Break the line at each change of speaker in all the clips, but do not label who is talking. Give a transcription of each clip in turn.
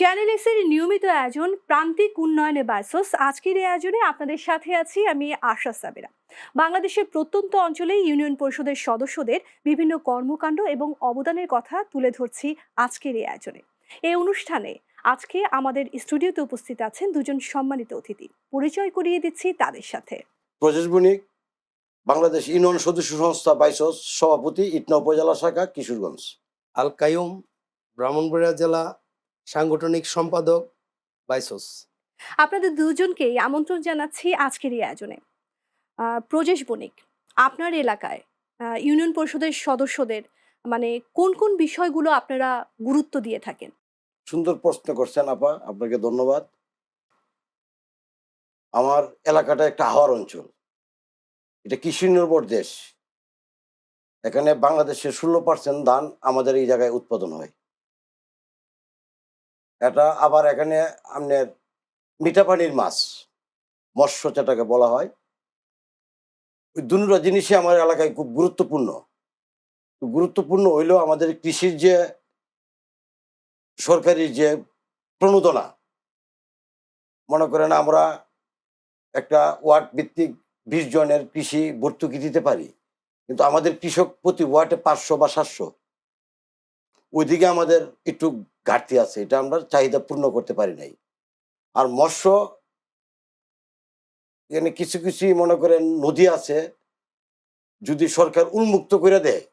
Channel S এর নিয়মিত আয়োজন প্রান্তিক উন্নয়নে বাসস। আজকের এই আয়োজনে আপনাদের সাথে আছি আমি আশা সাবেরা। বাংলাদেশের প্রত্যন্ত অঞ্চলে ইউনিয়ন পরিষদের সদস্যদের বিভিন্ন কর্মকাণ্ড এবং অবদানের কথা তুলে ধরছি আজকের এই আয়োজনে। এই অনুষ্ঠানে আজকে আমাদের স্টুডিওতে উপস্থিত আছেন দুজন সম্মানিত অতিথি। পরিচয় করিয়ে দিচ্ছি তাদের সাথে।
প্রজেশ বণিক বাংলাদেশ ইউনিয়ন সদস্য সংস্থা বাইসস সভাপতি ইটনা উপজেলা শাখা কিশোরগঞ্জ।
আল কায়ুম ব্রাহ্মণবাড়িয়া জেলা সাংগঠনিক সম্পাদক বাইসোস
আপনাদের দুজনকেই আমন্ত্রণ জানাচ্ছি আজকের এই আয়োজনে। প্রজেশ বণিক আপনার এলাকায় ইউনিয়ন পরিষদের সদস্যদের মানে কোন কোন বিষয়গুলো আপনারা গুরুত্ব দিয়ে থাকেন?
সুন্দর প্রশ্ন করছেন আপা আপনাকে ধন্যবাদ। আমার এলাকাটা একটা হাওয়ার অঞ্চল। এটা কৃষি নির্ভর দেশ। এখানে বাংলাদেশের ষোলো পার্সেন্ট ধান আমাদের এই জায়গায় উৎপাদন হয়। এটা আবার এখানে আপনার মিঠা পানির মাছ, মৎস্য যেটাকে বলা হয়। ওই দুটো জিনিসই আমার এলাকায় খুব গুরুত্বপূর্ণ। গুরুত্বপূর্ণ হইলেও আমাদের কৃষির যে সরকারি যে প্রণোদনা, মনে করেন আমরা একটা ওয়ার্ড ভিত্তিক বিশ জনের কৃষি ভর্তুকি দিতে পারি, কিন্তু আমাদের কৃষক প্রতি ওয়ার্ডে পাঁচশো বা সাতশো। ওইদিকে আমাদের একটু ঘাটতি আছে, এটা আমরা চাহিদা পূর্ণ করতে পারি নাই। আর মৎস্য, এখানে কিছু কিছু মনে করেন নদী আছে, যদি সরকার উন্মুক্ত করে দেয়,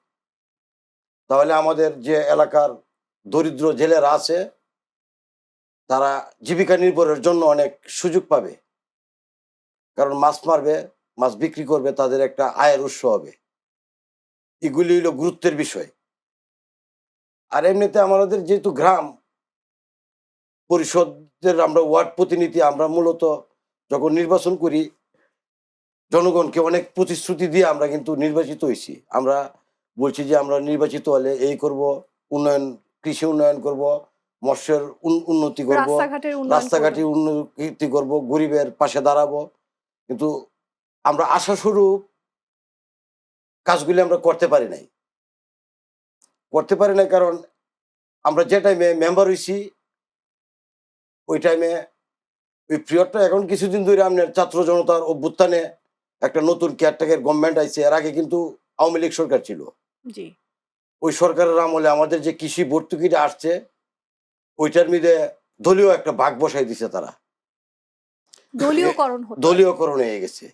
তাহলে আমাদের যে এলাকার দরিদ্র জেলেরা আছে, তারা জীবিকা নির্ভরের জন্য অনেক সুযোগ পাবে। কারণ মাছ মারবে, মাছ বিক্রি করবে, তাদের একটা আয়ের উৎস হবে। এগুলি হইল গুরুত্বের বিষয়। আর এমনিতে আমাদের যেহেতু গ্রাম পরিষদের আমরা ওয়ার্ড প্রতিনিধি আমরা মূলত যখন নির্বাচন করি জনগণকে অনেক প্রতিশ্রুতি দিয়ে আমরা কিন্তু নির্বাচিত হয়েছি। আমরা বলছি যে আমরা নির্বাচিত হলে এই করব উন্নয়ন কৃষি উন্নয়ন করব মৎস্যের উন- উন্নতি করব
রাস্তাঘাটের।
উন্নতি করব গরিবের পাশে দাঁড়াবো। কিন্তু আমরা আশা আশাস্বরূপ কাজগুলি আমরা করতে পারি নাই। করতে পারি নাই কারণ আমরা যে টাইমে মেম্বার হয়েছি ওই টাইমে ওই পিরিয়ডটা এখন কিছুদিন ধরে আপনার ছাত্র জনতার অভ্যুত্থানে একটা নতুন কেয়ারটেকের গভর্নমেন্ট আইছে। এর আগে কিন্তু আওয়ামী লীগ সরকার ছিল। ওই সরকারের আমলে আমাদের যে কৃষি ভর্তুকিটা আসছে ওইটার মধ্যে দলীয় একটা ভাগ বসাই দিছে তারা।
দলীয়করণ
হয়ে গেছে।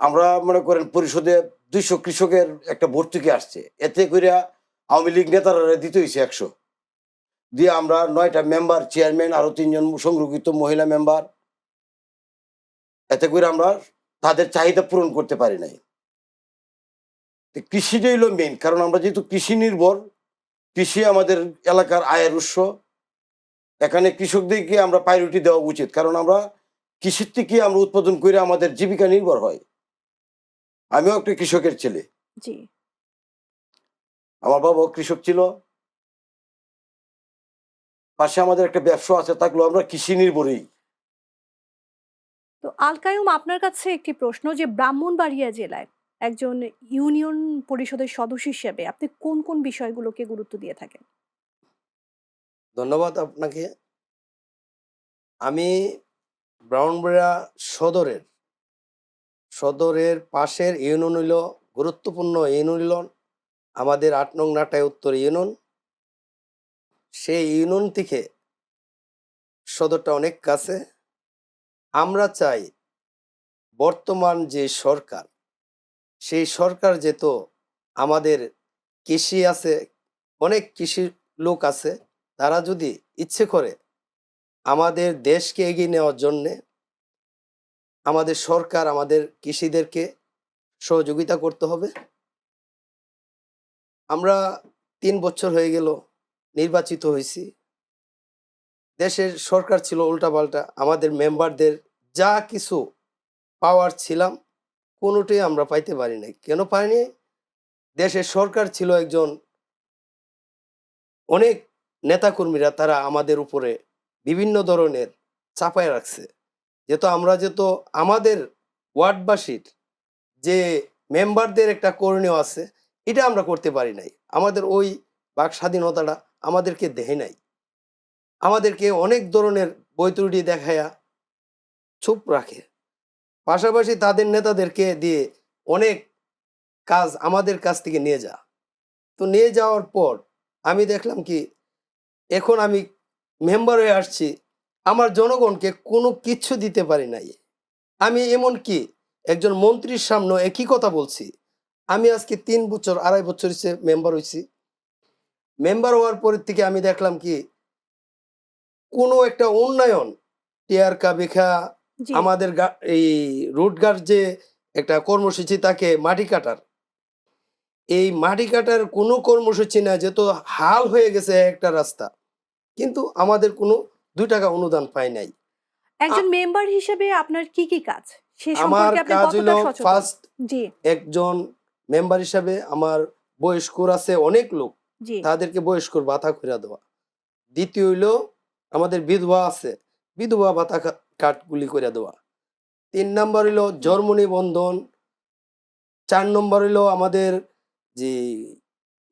আমরা মনে করেন পরিষদে দুইশো কৃষকের একটা ভর্তুকি আসছে। এতে করে আওয়ামী লীগ নেতারা দিতে হয়েছে একশো। দিয়ে আমরা নয়টা মেম্বার চেয়ারম্যান আরও তিনজন সংরক্ষিত মহিলা মেম্বার এতে করে আমরা তাদের চাহিদা পূরণ করতে পারি নাই। কৃষিটাই হলো মেন কারণ আমরা যেহেতু কৃষি নির্ভর, কৃষি আমাদের এলাকার আয়ের উৎস, এখানে কৃষকদেরকে আমরা প্রায়োরিটি দেওয়া উচিত, কারণ আমরা কৃষির থেকে আমরা উৎপাদন করে আমাদের জীবিকা নির্ভর হয়। আমিও একটা কৃষকের ছেলে। আমার বাবাও কৃষক ছিল। পাশে আমাদের একটা ব্যবসা আছে থাকলেও আমরা কৃষি নির্ভরই
তো আলকায়ুম আপনার কাছে একটি প্রশ্ন যে ব্রাহ্মণবাড়িয়া জেলায় একজন ইউনিয়ন পরিষদের সদস্য হিসেবে আপনি কোন কোন বিষয়গুলোকে গুরুত্ব দিয়ে থাকেন?
ধন্যবাদ আপনাকে। আমি ব্রাহ্মণবাড়িয়া সদরের সদরের পাশের ইউনিয়ন হইল গুরুত্বপূর্ণ ইউনিয়ন আমাদের আট নং নাটায় উত্তর ইউনিয়ন। সেই ইউনিয়ন থেকে সদরটা অনেক কাছে। আমরা চাই বর্তমান যে সরকার, সেই সরকার যেত আমাদের কৃষি আছে, অনেক কৃষি লোক আছে, তারা যদি ইচ্ছে করে আমাদের দেশকে এগিয়ে নেওয়ার জন্যে আমাদের সরকার আমাদের কৃষিদেরকে সহযোগিতা করতে হবে। আমরা তিন বছর হয়ে গেল নির্বাচিত হয়েছি। দেশের সরকার ছিল উল্টাপাল্টা, আমাদের মেম্বারদের যা কিছু পাওয়ার ছিলাম, কোনোটাই আমরা পাইতে পারি নাই। কেন পাইনি দেশের সরকার ছিল একজন অনেক নেতাকর্মীরা তারা আমাদের উপরে বিভিন্ন ধরনের চাপায় রাখছে। যেহেতু আমরা যেহেতু আমাদের ওয়ার্ডবাসীর যে মেম্বারদের একটা করণীয় আছে এটা আমরা করতে পারি নাই। আমাদের ওই বাক স্বাধীনতাটা আমাদেরকে দেহে নাই। আমাদেরকে অনেক ধরনের বৈতরুটি দেখায়া চুপ রাখে। পাশাপাশি তাদের নেতাদেরকে দিয়ে অনেক কাজ আমাদের কাছ থেকে নিয়ে যা। তো নিয়ে যাওয়ার পর আমি দেখলাম কি, এখন আমি মেম্বার হয়ে আসছি, আমার জনগণকে কোনো কিচ্ছু দিতে পারি নাই। আমি এমন কি, একজন মন্ত্রীর সামনে একই কথা বলছি। আমি আজকে তিন বছর আড়াই বছর হচ্ছে মেম্বার হয়েছি মেম্বার হওয়ার পরের থেকে আমি দেখলাম কি কোনো একটা উন্নয়ন টিয়ার কাবিখা আমাদের এই রুটগার যে একটা কর্মসূচি তাকে মাটি কাটার। এই মাটি কাটার কোনো কর্মসূচি না যে তো হাল হয়ে গেছে একটা রাস্তা। কিন্তু আমাদের কোনো দুই টাকা অনুদান পাই নাই।
একজন মেম্বার হিসেবে আপনার কি কি কাজ? সে
আমার
সম্পর্কে আপনি
কাজ
কতটা
হলো
সচেতন?
ফার্স্ট
জি।
একজন মেম্বার হিসাবে আমার বয়স্কর আছে অনেক লোক। তাদেরকে বয়স্কর ভাতা করে দেওয়া। দ্বিতীয় হইল আমাদের বিধবা আছে বিধবা ভাতা কাঠগুলি করে দেওয়া। তিন নম্বর হইল জন্ম নিবন্ধন। চার নম্বর হইল আমাদের যে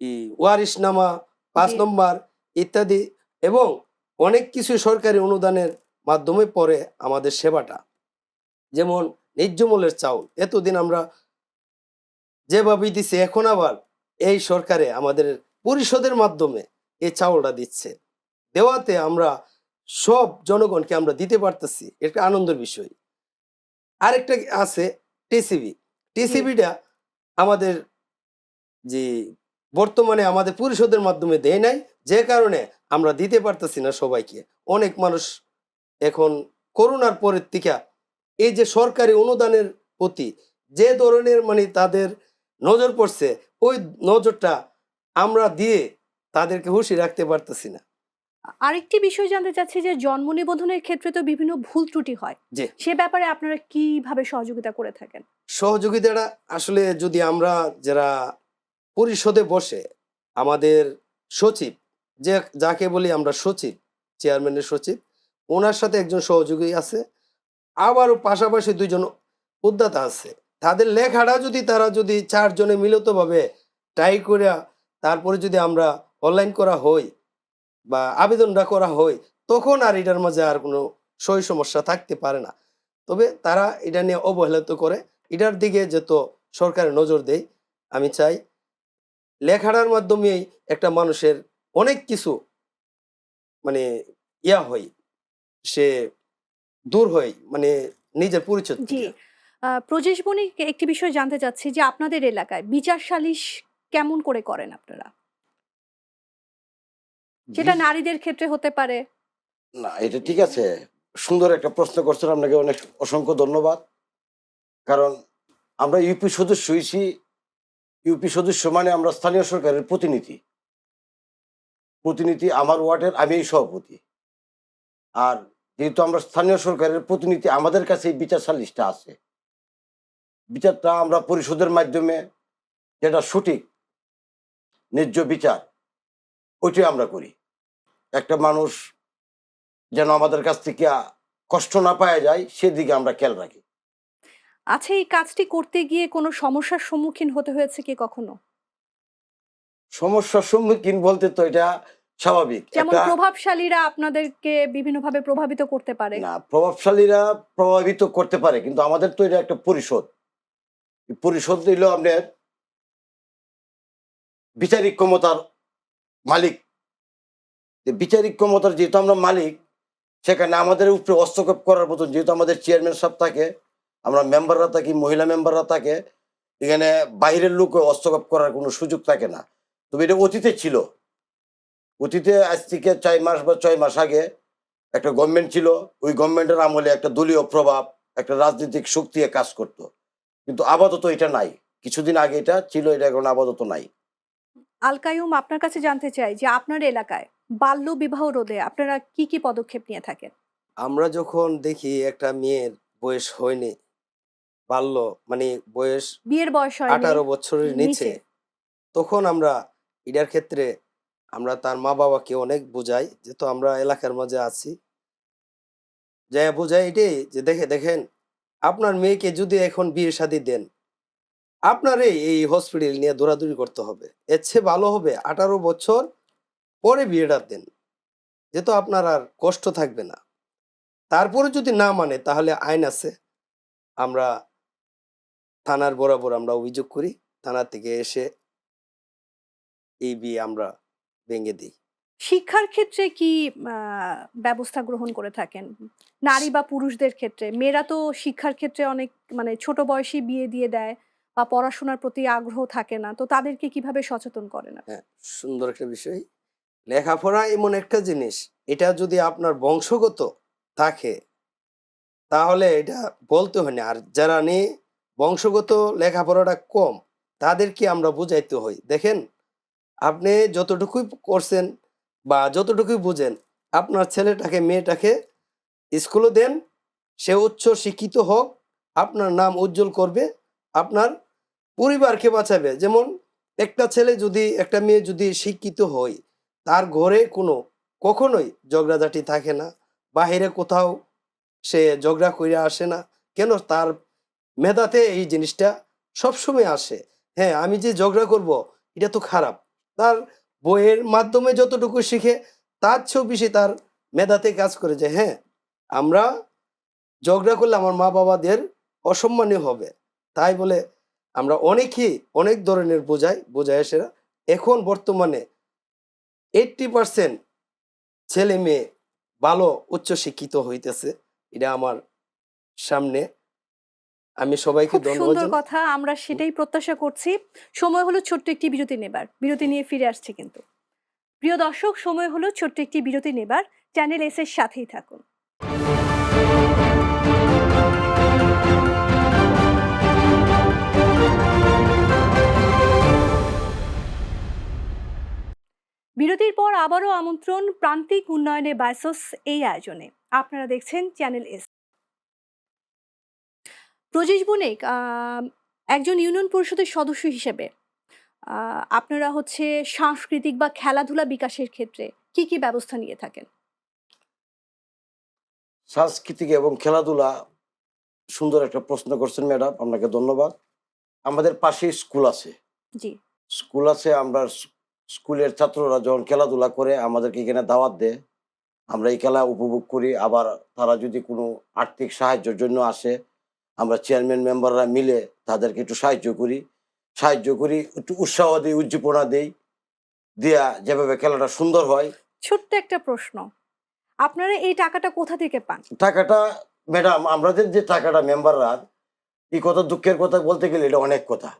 ই ওয়ারিশনামা। পাঁচ নম্বর ইত্যাদি এবং অনেক কিছু সরকারি অনুদানের মাধ্যমে পড়ে আমাদের সেবাটা। যেমন ন্যায্যমূল্যের চাউল। এতদিন আমরা যেভাবে দিছি, এখন আবার এই সরকারে আমাদের পরিষদের মাধ্যমে এই চাউলটা দিচ্ছে। দেওয়াতে আমরা সব জনগণকে আমরা দিতে পারতেছি, এটা আনন্দের বিষয়। আরেকটা আছে টিসিবি। টিসিবিটা আমাদের যে বর্তমানে আমাদের পরিষদের মাধ্যমে দেয় নাই, যে কারণে আমরা দিতে পারতেছি না সবাইকে। অনেক মানুষ এখন করোনার পরের থেকে এই যে সরকারি অনুদানের প্রতি যে ধরনের মানে তাদের নজর পড়ছে ওই নজরটা আমরা দিয়ে তাদেরকে হুঁশি রাখতে পারতেছি না।
আরেকটি বিষয় জানতে চাচ্ছি যে জন্ম নিবন্ধনের ক্ষেত্রে তো বিভিন্ন ভুল ত্রুটি হয়।
জি।
সে ব্যাপারে আপনারা কীভাবে সহযোগিতা করে থাকেন?
সহযোগিতাটা আসলে যদি আমরা যারা পরিষদে বসে আমাদের সচিব যে যাকে বলি আমরা সচিব চেয়ারম্যানের সচিব ওনার সাথে একজন সহযোগী আছে আবারও পাশাপাশি দুইজন উদ্যোক্তা আছে। তাদের লেখাটা যদি তারা যদি চারজনে মিলিতভাবে ট্রাই করে তারপরে যদি আমরা অনলাইন করা হই বা আবেদনটা করা হয় তখন আর এটার মাঝে আর কোনো সই সমস্যা থাকতে পারে না। তবে তারা এটা নিয়ে অবহেলিত করে। এটার দিকে যত সরকারের নজর দেয় আমি চাই লেখাটার মাধ্যমেই একটা মানুষের অনেক কিছু মানে ইয়া হয় সে দূর হয় মানে নিজের পরিচয়
প্রজেশ বণিক একটি বিষয় জানতে চাচ্ছি যে আপনাদের এলাকায় বিচার সালিশ কেমন করে করেন আপনারা? সেটা নারীদের ক্ষেত্রে হতে পারে।
না এটা ঠিক আছে। সুন্দর একটা প্রশ্ন করছেন আপনাকে অনেক অসংখ্য ধন্যবাদ। কারণ আমরা ইউপি সদস্য হয়েছি ইউপি সদস্য মানে আমরা স্থানীয় সরকারের প্রতিনিধি। প্রতিনিধি আমার ওয়ার্ডের আমি সভাপতি। আর যেহেতু আমরা স্থানীয় সরকারের প্রতিনিধি আমাদের কাছে এই বিচার সালিশটা আছে। বিচারটা আমরা পরিশোধের মাধ্যমে যেটা সঠিক ন্যায্য বিচার ওইটাই আমরা করি। একটা মানুষ যেন আমাদের কাছ থেকে কষ্ট না পাওয়া যায় সেদিকে আমরা খেয়াল রাখি।
আচ্ছা এই কাজটি করতে গিয়ে কোনো সমস্যার সম্মুখীন হতে হয়েছে কি কখনো?
সমস্যার সম্মুখীন বলতে তো এটা স্বাভাবিক।
যেমন প্রভাবশালীরা আপনাদেরকে বিভিন্নভাবে প্রভাবিত করতে পারে।
না প্রভাবশালীরা প্রভাবিত করতে পারে কিন্তু আমাদের তো এটা একটা পরিষদ পরিষদ হইল আপনার বিচারিক ক্ষমতার মালিক। বিচারিক ক্ষমতার যেহেতু আমরা মালিক, সেখানে আমাদের উপরে হস্তক্ষেপ করার মতন যেহেতু আমাদের চেয়ারম্যান সাহেব থাকে, আমরা মেম্বাররা থাকি, মহিলা মেম্বাররা থাকে, এখানে বাইরের লোক হস্তক্ষেপ করার কোনো সুযোগ থাকে না। তবে এটা অতীতে ছিল। অতীতে আজ থেকে ছয় মাস বা ছয় মাস আগে একটা গভর্নমেন্ট ছিল, ওই গভর্নমেন্টের আমলে একটা দলীয় প্রভাব, একটা রাজনৈতিক শক্তি কাজ করত। কিন্তু আপাতত এটা নাই। কিছুদিন আগে এটা ছিল এটা এখন আপাতত নাই।
আলকায়ুম আপনার কাছে জানতে চাই যে আপনার এলাকায় বাল্য বিবাহ রোধে আপনারা কি কি পদক্ষেপ নিয়ে থাকেন?
আমরা যখন দেখি একটা মেয়ের বয়স হয়নি বাল্য মানে বয়স
বিয়ের বয়স
আঠারো বছরের নিচে।
নিচে।
তখন আমরা এটার ক্ষেত্রে আমরা তার মা বাবাকে অনেক বুঝাই যেহেতু আমরা এলাকার মাঝে আছি। যাই বোঝাই এটাই যে দেখে দেখেন আপনার মেয়েকে যদি এখন বিয়ে শাদী দেন আপনারই এই হসপিটাল নিয়ে দৌড়াদৌড়ি করতে হবে। এর চেয়ে ভালো হবে আঠারো বছর পরে বিয়েটা দেন। যেহেতু আপনার আর কষ্ট থাকবে না। তারপরে যদি না মানে তাহলে আইন আছে। আমরা থানার বরাবর আমরা অভিযোগ করি। থানা থেকে এসে এই বিয়ে আমরা ভেঙে দিই।
শিক্ষার ক্ষেত্রে কি ব্যবস্থা গ্রহণ করে থাকেন? নারী বা পুরুষদের ক্ষেত্রে? মেয়েরা তো শিক্ষার ক্ষেত্রে অনেক মানে ছোট বয়সী বিয়ে দিয়ে দেয় বা পড়াশোনার প্রতি আগ্রহ থাকে না তো তাদেরকে কীভাবে সচেতন করেন আপনি?
হ্যাঁ সুন্দর একটা বিষয়। লেখাপড়া এমন একটা জিনিস এটা যদি আপনার বংশগত থাকে তাহলে এটা বলতে হয় না। আর যারা নেই বংশগত লেখাপড়াটা কম তাদেরকে আমরা বুঝাইতে হই দেখেন আপনি যতটুকুই করছেন বা যতটুকুই বুঝেন, আপনার ছেলেটাকে, মেয়েটাকে স্কুলে দেন, সে উচ্চ শিক্ষিত হোক, আপনার নাম উজ্জ্বল করবে, আপনার পরিবারকে বাঁচাবে। যেমন একটা ছেলে যদি, একটা মেয়ে যদি শিক্ষিত হয়, তার ঘরে কোনো, কখনোই ঝগড়াঝাটি থাকে না। বাহিরে কোথাও সে ঝগড়া করে আসে না। কেন? তার মেধাতে এই জিনিসটা সবসময় আসে। হ্যাঁ আমি যে ঝগড়া করব, এটা তো খারাপ। তার বইয়ের মাধ্যমে যতটুকু শিখে, তার চেয়েও বেশি তার মেধাতে কাজ করে যে হ্যাঁ আমরা ঝগড়া করলে আমার মা বাবাদের অসম্মানীয় হবে। তাই বলে আমরা অনেকেই অনেক ধরনের বোঝাই, বোঝায় সেরা। এখন বর্তমানে এইটটি পার্সেন্ট ছেলে মেয়ে ভালো উচ্চশিক্ষিত হইতেছে। এটা আমার সামনে আমি সবাইকে ধন্যবাদ
সুন্দর কথা আমরা সেটাই প্রত্যাশা করছি। সময় হলো ছোট্ট একটি বিরতি নেবার। বিরতি নিয়ে ফিরে আসছি কিন্তু। প্রিয় দর্শক সময় হলো ছোট্ট একটি বিরতি নেবার। চ্যানেল এস এর সাথেই থাকুন। বিরতির পর আবারও আমন্ত্রণ প্রান্তিক উন্নয়নে বায়সস এই আয়োজনে। আপনারা দেখছেন চ্যানেল এস। প্রজেশ বণিক একজন ইউনিয়ন পরিষদের সদস্য হিসেবে আপনারা হচ্ছে সাংস্কৃতিক বা খেলাধুলা বিকাশের ক্ষেত্রে কি কি ব্যবস্থা নিয়ে থাকেন?
সাংস্কৃতিক এবং খেলাধুলা সুন্দর একটা প্রশ্ন করছেন ম্যাডাম আপনাকে ধন্যবাদ। আমাদের পাশে স্কুল আছে।
জি।
স্কুল আছে আমরা স্কুলের ছাত্ররা যখন খেলাধুলা করে আমাদেরকে এখানে দাওয়াত দেয় আমরা এই খেলা উপভোগ করি। আবার তারা যদি কোনো আর্থিক সাহায্যের জন্য আসে আমরা চেয়ারম্যান মেম্বাররা মিলে তাদেরকে একটু সাহায্য করি। সাহায্য করি একটু উৎসাহ দিই উজ্জীবনা দিই দিয়া যেভাবে খেলাটা সুন্দর হয়।
ছোট্ট একটা প্রশ্ন। আপনারা এই টাকাটা কোথা থেকে পান?
টাকাটা ম্যাডাম আমাদের যে টাকাটা মেম্বাররা এই কথা দুঃখের কথা বলতে গেলে এটা অনেক কথা।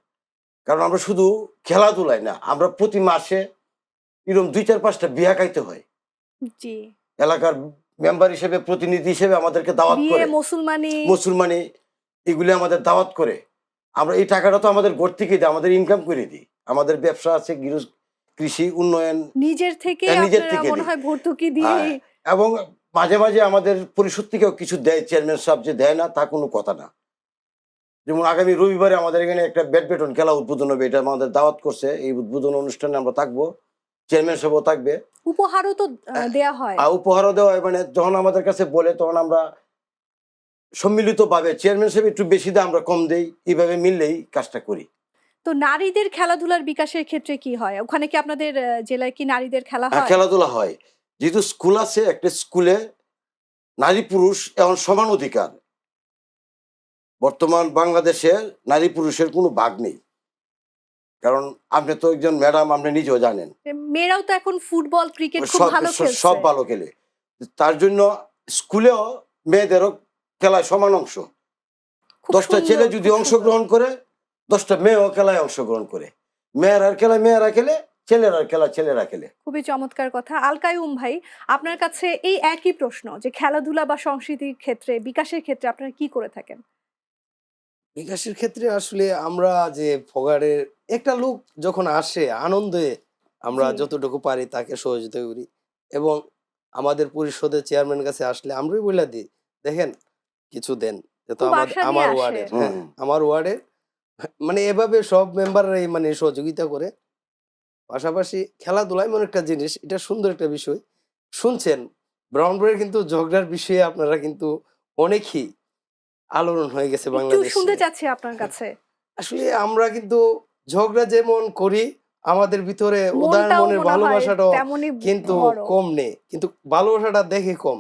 কারণ আমরা শুধু খেলাধুলায় না আমরা প্রতি মাসে এরকম দুই চার পাঁচটা বিয়া খাইতে হয়।
জি।
এলাকার মেম্বার হিসেবে প্রতিনিধি হিসেবে আমাদেরকে দাওয়াত করে।
মুসলমানি
মুসলমানি এগুলি আমাদের দাওয়াত করে। আমরা এই টাকাটা তো আমাদের ঘর থেকে দিই আমাদের ইনকাম করে দিই। আমাদের ব্যবসা আছে গৃহ কৃষি উন্নয়ন।
নিজের থেকে
হ্যাঁ, নিজের থেকে।
হয় ভর্তুকি দিয়ে
হ্যাঁ। এবং মাঝে মাঝে আমাদের পরিষদ থেকেও কিছু দেয় চেয়ারম্যান সাহেব যে দেয় না তা কোনো কথা না। যেমন আগামী রবিবারে আমাদের এখানে একটা ব্যাডমিন্টন খেলা উদ্বোধন হবে এটা আমাদের দাওয়াত করছে। এই উদ্বোধন অনুষ্ঠানে আমরা থাকব চেয়ারম্যান সাহেবও থাকবে।
উপহারও তো দেয়া হয়।
আর উপহারও দেওয়া হয় মানে যখন আমাদের কাছে বলে তখন আমরা সম্মিলিত ভাবে চেয়ারম্যান সাহেব একটু বেশি দেয় আমরা কম দেই এইভাবে মিললেই কাজটা করি।
তো নারীদের খেলাধুলার বিকাশের ক্ষেত্রে কি হয়? ওখানে কি আপনাদের জেলায় কি নারীদের খেলা
হ্যাঁ,
হয়?
খেলাধুলা হয়। যেহেতু স্কুল আছে একটা স্কুলে নারী পুরুষ এখন সমান অধিকার। বর্তমান বাংলাদেশে নারী পুরুষের কোনো ভাগ নেই। কারণ আপনি তো একজন ম্যাডাম আপনি নিজেও জানেন।
মেয়েরাও তো এখন ফুটবল ক্রিকেট খুব ভালো খেলছে।
সব ভালো খেলে। তার জন্য স্কুলেও মেয়েদেরও খেলায় সমান অংশ। দশটা ছেলে যদি অংশগ্রহণ করে দশটা মেয়েও খেলায় অংশগ্রহণ করে। মেয়েরার খেলা মেয়েরা খেলে ছেলেরার খেলা ছেলেরা খেলে।
খুবই চমৎকার কথা। আলকায়ুম ভাই আপনার কাছে এই একই প্রশ্ন যে খেলাধুলা বা সংস্কৃতির ক্ষেত্রে বিকাশের ক্ষেত্রে আপনারা কি করে থাকেন?
বিকাশের ক্ষেত্রে আসলে আমরা যে ফগারের একটা লোক যখন আসে আনন্দে আমরা যতটুকু পারি তাকে সহযোগিতা করি। এবং আমাদের পরিষদের চেয়ারম্যান কাছে আসলে আমরাই বলে দিই। দেখেন কিছু দেন। আমার। ওয়ার্ডের হ্যাঁ আমার ওয়ার্ডের মানে এভাবে সব মেম্বাররাই মানে সহযোগিতা করে। পাশাপাশি খেলাধুলা এমন একটা জিনিস এটা সুন্দর একটা বিষয়। শুনছেন ব্রাউন বয়ের কিন্তু ঝগড়ার বিষয়ে আপনারা কিন্তু অনেকই আলোড়ন হয়ে গেছে বাংলাদেশে।
শুনতে চাচ্ছি আপনার কাছে।
আসলে আমরা কিন্তু ঝগড়া যেমন করি আমাদের ভিতরে উদার মনের
মনে
ভালোবাসাটাও কিন্তু কম নেই। কিন্তু ভালোবাসাটা দেখে কম।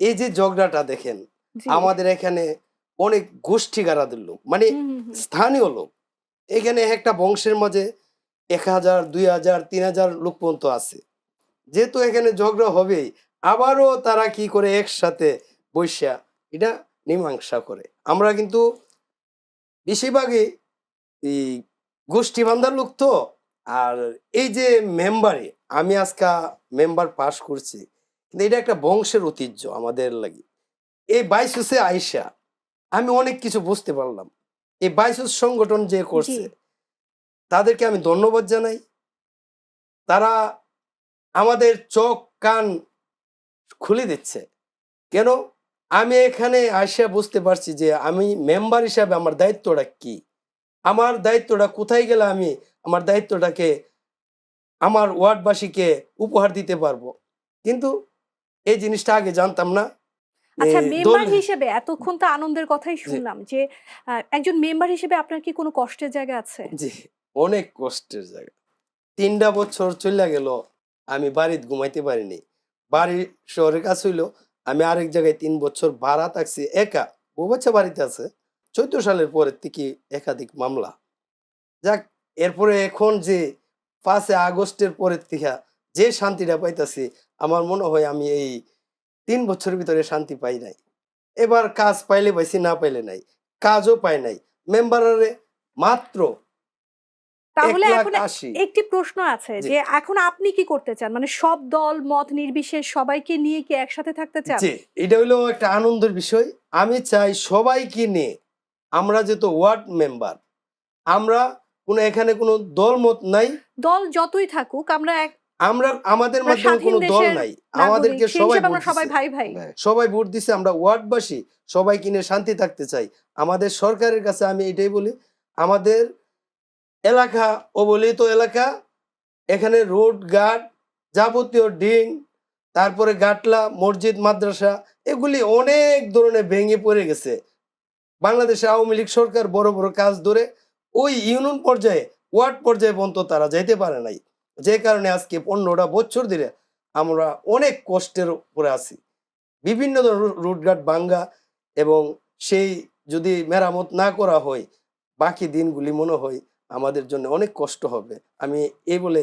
এই যে ঝগড়াটা দেখেন। আমাদের এখানে অনেক গোষ্ঠী গারাদের লোক মানে। স্থানীয় লোক। এখানে একটা বংশের মাঝে এক হাজার দুই হাজার তিন হাজার লোক পর্যন্ত আছে। যেহেতু এখানে ঝগড়া হবেই আবারও তারা কি করে একসাথে বৈশা এটা মীমাংসা করে। আমরা কিন্তু বেশিরভাগই এই গোষ্ঠী বান্ধার লোক তো আর এই যে মেম্বারে আমি আজকা মেম্বার পাশ করছি কিন্তু এটা একটা বংশের ঐতিহ্য আমাদের লাগি। এই বাইশুসে আইসা আমি অনেক কিছু বুঝতে পারলাম। এই বাইশুস সংগঠন যে করছে তাদেরকে আমি ধন্যবাদ জানাই। তারা আমাদের চোখ কান খুলে দিচ্ছে। কেন? আমি এখানে আসিয়া বুঝতে পারছি যে আমি মেম্বার হিসাবে আমার দায়িত্বটা কি? আমার দায়িত্বটা কোথায় গেলে আমি আমার দায়িত্বটাকে আমার ওয়ার্ডবাসীকে উপহার দিতে পারব? কিন্তু এই জিনিসটা আগে জানতাম না।
আচ্ছা মেম্বার হিসেবে এতক্ষণ তো আনন্দের কথাই শুনলাম যে একজন মেম্বার হিসেবে আপনার কি কোনো কষ্টের জায়গা আছে?
জি অনেক কষ্টের জায়গা। তিনটা বছর চলে গেল আমি বাড়িতে ঘুমাইতে পারিনি। বাড়ি শহরের কাছে হইল আমি আরেক জায়গায় তিন বছর ভাড়া থাকছি একা। বউ বাচ্চা বাড়িতে আছে। চোদ্দ সালের পরের থেকে একাধিক মামলা। যাক এরপরে এখন যে পাঁচে আগস্টের পরের থেকে যে শান্তিটা পাইতাছি আমার মনে হয় আমি এই তিন বছরের ভিতরে শান্তি পাই নাই। এবার কাজ পাইলে পাইছি না পাইলে নাই। কাজও পাই নাই। মেম্বারে মাত্র
তাহলে এখন একটি প্রশ্ন আছে যে এখন আপনি কি করতে চান? মানে সব দল মত নির্বিশেষ সবাইকে নিয়ে কি একসাথে থাকতে চান?
এটা হলো একটা আনন্দের বিষয়। আমি চাই সবাইকে নিয়ে আমরা যেহেতু ওয়ার্ড মেম্বার আমরা কোনো এখানে কোনো দল মত নাই।
দল যতই থাকুক আমরা
আমরা আমাদের মধ্যে কোনো দল নাই। আমাদেরকে সবাই
সবাই ভাই ভাই।
সবাই ভোট দিছে আমরা ওয়ার্ডবাসী সবাই কিনে শান্তি থাকতে চাই। আমাদের সরকারের কাছে আমি এটাই বলি আমাদের এলাকা অবলিত এলাকা এখানে রোড গার্ড যাবতীয় ডিং তারপরে গাটলা মসজিদ মাদ্রাসা এগুলি অনেক ধরনের ভেঙে পড়ে গেছে। বাংলাদেশে আওয়ামী লীগ সরকার বড় বড় কাজ ধরে ওই ইউনিয়ন পর্যায়ে ওয়ার্ড পর্যায়ে পর্যন্ত তারা যেতে পারে নাই। যে কারণে আজকে পনেরোটা বছর ধরে আমরা অনেক কষ্টের উপরে আছি। বিভিন্ন ধরনের রুটঘাট ভাঙ্গা এবং সেই যদি মেরামত না করা হয় বাকি দিনগুলি মনে হয় আমাদের জন্য অনেক কষ্ট হবে। আমি এই বলে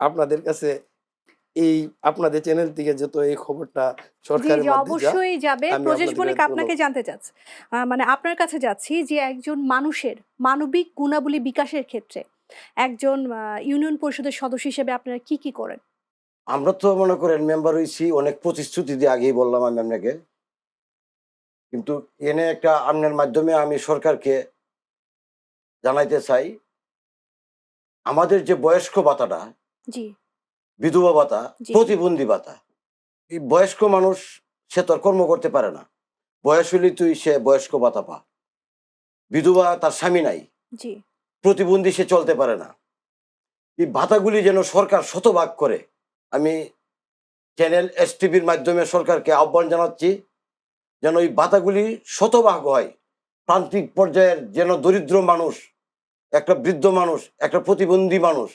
আপনাদের কাছে এই আপনাদের চ্যানেল থেকে যত এই খবরটা সরকারের মধ্যে
অবশ্যই যাবে। প্রজেশ বণিক আপনাকে জানতে চাচ্ছি। মানে আপনার কাছে যাচ্ছি যে একজন মানুষের মানবিক গুণাবলী বিকাশের ক্ষেত্রে একজন ইউনিয়ন পরিষদের সদস্য হিসেবে আপনারা কি কি করেন?
আমরা তো মনে করেন মেম্বার হয়েছি অনেক প্রতিশ্রুতি দিয়ে আগেই বললাম আমি আপনাকে। কিন্তু এনে একটা আপনার মাধ্যমে আমি সরকারকে জানাইতে চাই আমাদের যে বয়স্ক ভাতাটা বিধবা ভাতা প্রতিবন্ধী ভাতা এই বয়স্ক মানুষ সে তো আর কর্ম করতে পারে না। বয়স হলেই তুই সে বয়স্ক ভাতা পা। বিধবা তার স্বামী নাই।
জি।
প্রতিবন্ধী সে চলতে পারে না। এই ভাতাগুলি যেন সরকার শতভাগ করে। আমি চ্যানেল এস টিভির মাধ্যমে সরকারকে আহ্বান জানাচ্ছি যেন এই ভাতাগুলি শতভাগ হয়। প্রান্তিক পর্যায়ের যেন দরিদ্র মানুষ একটা বৃদ্ধ মানুষ একটা প্রতিবন্ধী মানুষ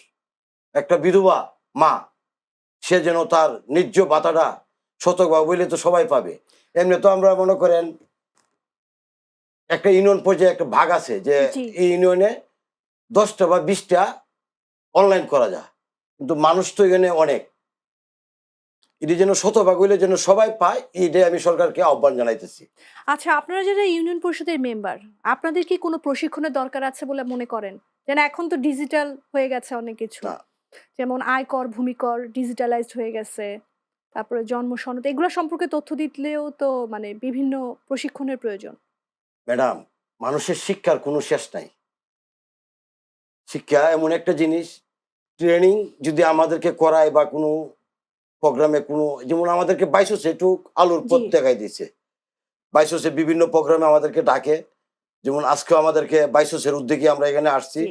একটা বিধবা মা সে যেন তার ন্যায্য ভাতাটা শতভাগ বলে তো সবাই পাবে। এমনি তো আমরা মনে করেন একটা ইউনিয়ন পর্যায়ে একটা ভাগ আছে যে এই ইউনিয়নে দশটা বা বিশটা অনলাইন করা যায়। কিন্তু মানুষ তো এখানে অনেক। এটি যেন শতভাগ হইলে যেন সবাই পায় এইটাই আমি সরকারকে আহ্বান জানাইতেছি।
আচ্ছা আপনারা যারা ইউনিয়ন পরিষদের মেম্বার আপনাদের কি কোনো প্রশিক্ষণের দরকার আছে বলে মনে করেন? যেন এখন তো ডিজিটাল হয়ে গেছে অনেক কিছু। যেমন আয়কর ভূমিকর ডিজিটালাইজড হয়ে গেছে। তারপরে জন্ম সনদ এগুলো সম্পর্কে তথ্য দিলেও তো মানে বিভিন্ন প্রশিক্ষণের প্রয়োজন।
ম্যাডাম মানুষের শিক্ষার কোনো শেষ নাই। শিক্ষা এমন একটা জিনিস ট্রেনিং যদি আমাদেরকে করায় বা কোনো প্রোগ্রামে কোনো যেমন আমাদেরকে বাইশোসে একটু আলোর পথ দেখাই দিচ্ছে বাইশোসে বিভিন্ন প্রোগ্রামে আমাদেরকে ডাকে। যেমন আজকেও আমাদেরকে বাইশোসের উদ্যোগে আমরা এখানে আসছি।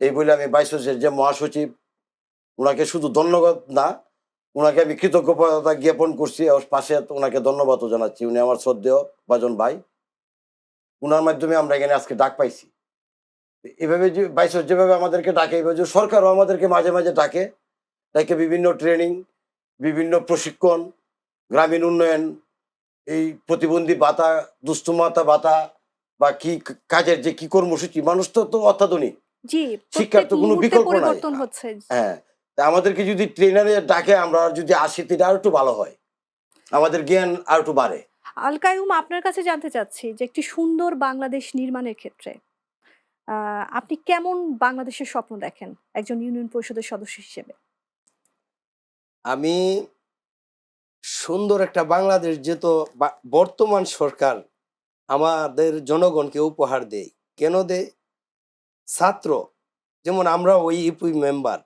এই বলে আমি বাইশোসের যে মহাসচিব ওনাকে শুধু ধন্যবাদ না ওনাকে আমি কৃতজ্ঞতা জ্ঞাপন করছি। ওর পাশে ওনাকে ধন্যবাদও জানাচ্ছি। উনি আমার শ্রদ্ধেয় বাজন ভাই। ওনার মাধ্যমে আমরা এখানে আজকে ডাক পাইছি। এভাবে যে বাইশ যেভাবে আমাদেরকে ডাকে এভাবে সরকারও আমাদেরকে মাঝে মাঝে ডাকে ডাকে বিভিন্ন ট্রেনিং বিভিন্ন প্রশিক্ষণ গ্রামীণ উন্নয়ন এই প্রতিবন্ধী ভাতা দুস্থমাতা ভাতা বা কি কাজের যে কি কর্মসূচি মানুষ তো তো অত্যাধুনিক। শিক্ষার তো কোনো বিকল্প নাই। হ্যাঁ আমাদেরকে যদি ট্রেনারে ডাকে আমরা যদি আসি সেটা আর একটু ভালো হয়। আমাদের জ্ঞান আর একটু বাড়ে
আলকায়ুম আপনার কাছে জানতে চাচ্ছি যে একটি সুন্দর বাংলাদেশ নির্মাণের ক্ষেত্রে আপনি কেমন বাংলাদেশের স্বপ্ন দেখেন একজন ইউনিয়ন পরিষদের সদস্য হিসেবে?
আমি সুন্দর একটা বাংলাদেশ যেহেতু বা- বর্তমান সরকার আমাদের জনগণকে উপহার দেয়। কেন দেয়? ছাত্র যেমন আমরা ওই ইউপি মেম্বার।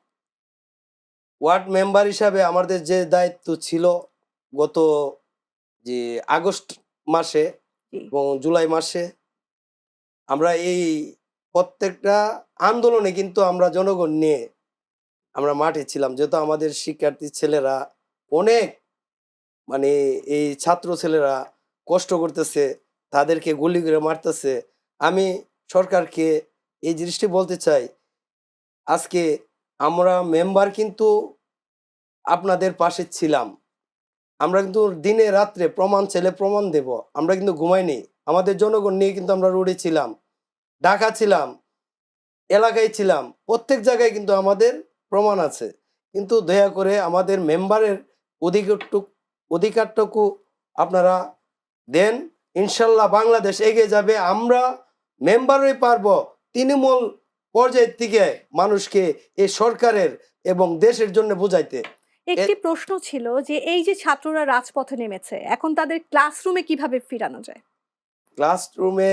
ওয়ার্ড মেম্বার হিসাবে আমাদের যে দায়িত্ব ছিল গত যে আগস্ট মাসে এবং জুলাই মাসে আমরা এই প্রত্যেকটা আন্দোলনে কিন্তু আমরা জনগণ নিয়ে আমরা মাঠে ছিলাম। যেহেতু আমাদের শিক্ষার্থী ছেলেরা অনেক মানে এই ছাত্র ছেলেরা কষ্ট করতেছে, তাদেরকে গুলি করে মারতেছে। আমি সরকারকে এই জিনিসটি বলতে চাই, আজকে আমরা মেম্বার কিন্তু আপনাদের পাশে ছিলাম। আমরা কিন্তু দিনে রাত্রে প্রমাণ ছেলে প্রমাণ দেব, আমরা কিন্তু ঘুমাইনি। আমাদের জনগণ নিয়ে কিন্তু আমরা রোডে ছিলাম। ঢাকা ছিলাম এলাকায় ছিলাম প্রত্যেক জায়গায় কিন্তু আমাদের প্রমাণ আছে। কিন্তু দয়া করে আমাদের মেম্বারের অধিকারটুক অধিকারটুকু আপনারা দেন। ইনশাল্লাহ বাংলাদেশ এগিয়ে যাবে। আমরা মেম্বারই পারব তৃণমূল পর্যায়ের থেকে মানুষকে এই সরকারের এবং দেশের জন্য বুঝাইতে।
একটি প্রশ্ন ছিল যে এই যে ছাত্ররা রাজপথে নেমেছে এখন তাদের ক্লাসরুমে কীভাবে ফিরানো যায়?
ক্লাসরুমে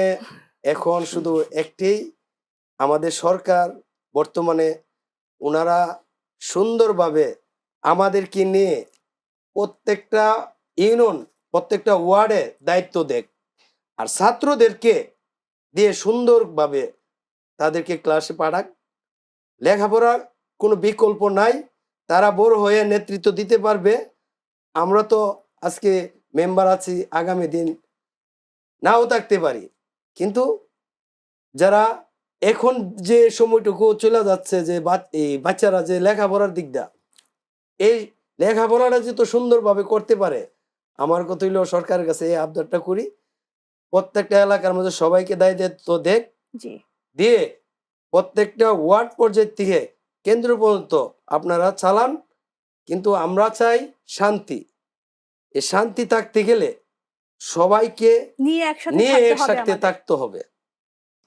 এখন শুধু একটি আমাদের সরকার, বর্তমানে ওনারা সুন্দরভাবে আমাদেরকে নিয়ে প্রত্যেকটা ইউনিয়ন প্রত্যেকটা ওয়ার্ডে দায়িত্ব দেখ আর ছাত্রদেরকে দিয়ে সুন্দরভাবে তাদেরকে ক্লাসে পাঠাক। লেখাপড়ার কোনো বিকল্প নাই, তারা বড় হয়ে নেতৃত্ব দিতে পারবে। আমরা তো আজকে মেম্বার আছি, আগামী দিন নাও থাকতে পারি। কিন্তু যারা এখন যে সময়টুকু চলে যাচ্ছে যে বাচ্চারা যে লেখাপড়ার দিকটা এই লেখাপড়াটা যে তো সুন্দরভাবে করতে পারে আমার কথা হইল সরকারের কাছে এই আবদারটা করি প্রত্যেকটা এলাকার মধ্যে সবাইকে দায়িত্ব দেখ দিয়ে প্রত্যেকটা ওয়ার্ড পর্যায় থেকে কেন্দ্র পর্যন্ত আপনারা চালান কিন্তু আমরা চাই শান্তি। এই শান্তি থাকতে গেলে সবাইকে
নিয়ে একসাথে থাকতে হবে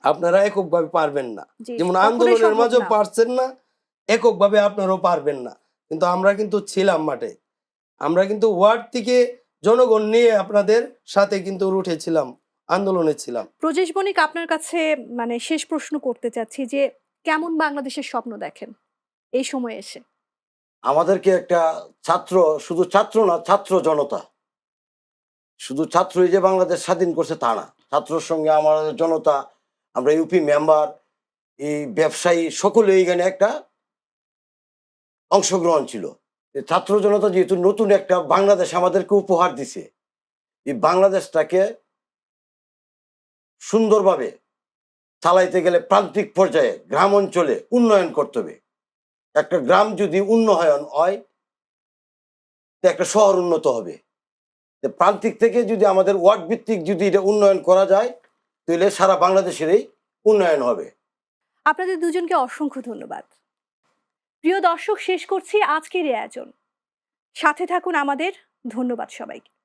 আপনারা এককভাবে পারবেন না। যেমন আন্দোলনের মাঝেও
না।
পারছেন না এককভাবে আপনারাও পারবেন না। কিন্তু আমরা কিন্তু ছিলাম মাঠে। আমরা কিন্তু ওয়ার্ড থেকে জনগণ নিয়ে আপনাদের সাথে কিন্তু উঠেছিলাম আন্দোলনে ছিলাম।
প্রজেশ বণিক আপনার কাছে মানে শেষ প্রশ্ন করতে চাচ্ছি যে কেমন বাংলাদেশের স্বপ্ন দেখেন এই সময় এসে?
আমাদেরকে একটা ছাত্র শুধু ছাত্র না ছাত্র জনতা। শুধু ছাত্রই যে বাংলাদেশ স্বাধীন করছে তা না, ছাত্রর সঙ্গে আমাদের জনতা, আমরা ইউপি মেম্বার এই ব্যবসায়ী সকলে এইখানে একটা অংশগ্রহণ ছিল। ছাত্র জনতা যেহেতু নতুন একটা বাংলাদেশ আমাদেরকে উপহার দিছে, এই বাংলাদেশটাকে সুন্দরভাবে চালাইতে গেলে প্রান্তিক পর্যায়ে গ্রাম অঞ্চলে উন্নয়ন করতে হবে। একটা গ্রাম যদি উন্নয়ন হয়, একটা শহর উন্নত হবে। তো প্রান্তিক থেকে যদি আমাদের ওয়ার্ড ভিত্তিক যদি এটা উন্নয়ন করা যায়, তাহলে সারা বাংলাদেশেরই উন্নয়ন হবে।
আপনাদের দুজনকে অসংখ্য ধন্যবাদ। প্রিয় দর্শক, শেষ করছি আজকের এই আয়োজন। সাথে থাকুন আমাদের। ধন্যবাদ সবাইকে।